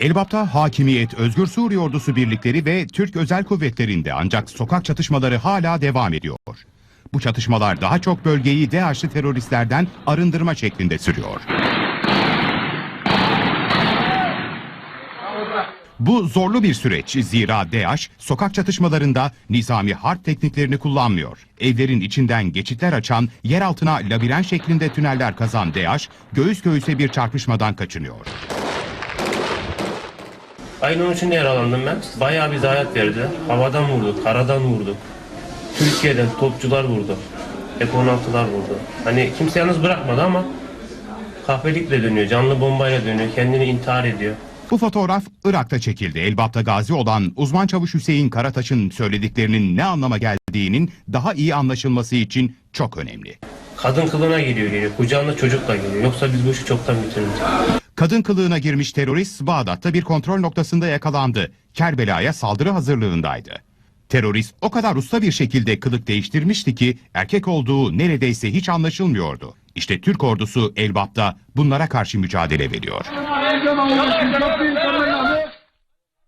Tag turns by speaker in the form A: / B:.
A: Elbap'ta Hakimiyet, Özgür Suriye Ordusu birlikleri ve Türk Özel Kuvvetleri'nde ancak sokak çatışmaları hala devam ediyor. Bu çatışmalar daha çok bölgeyi DAEŞ'li teröristlerden arındırma şeklinde sürüyor. Bu zorlu bir süreç zira DAEŞ sokak çatışmalarında nizami harp tekniklerini kullanmıyor. Evlerin içinden geçitler açan, yer altına labirent şeklinde tüneller kazan DAEŞ göğüs göğüse bir çarpışmadan kaçınıyor.
B: Ayın 13'ünde yaralandım ben. Bayağı bir zayiat verdi. Havadan vurdu, karadan vurdu. Türkiye'den topçular vurdu. F-16'lar vurdu. Hani kimse yalnız bırakmadı ama kahvelikle dönüyor, canlı bombayla dönüyor, kendini intihar ediyor.
A: Bu fotoğraf Irak'ta çekildi. Elbap'ta gazi olan uzman çavuş Hüseyin Karataş'ın söylediklerinin ne anlama geldiğinin daha iyi anlaşılması için çok önemli.
B: Kadın kılığına geliyor geliyor, kucağında çocukla geliyor. Yoksa biz bu işi çoktan bitirmiştik.
A: Kadın kılığına girmiş terörist Bağdat'ta bir kontrol noktasında yakalandı. Kerbela'ya saldırı hazırlığındaydı. Terörist o kadar usta bir şekilde kılık değiştirmişti ki erkek olduğu neredeyse hiç anlaşılmıyordu. İşte Türk ordusu Elbap'ta bunlara karşı mücadele veriyor.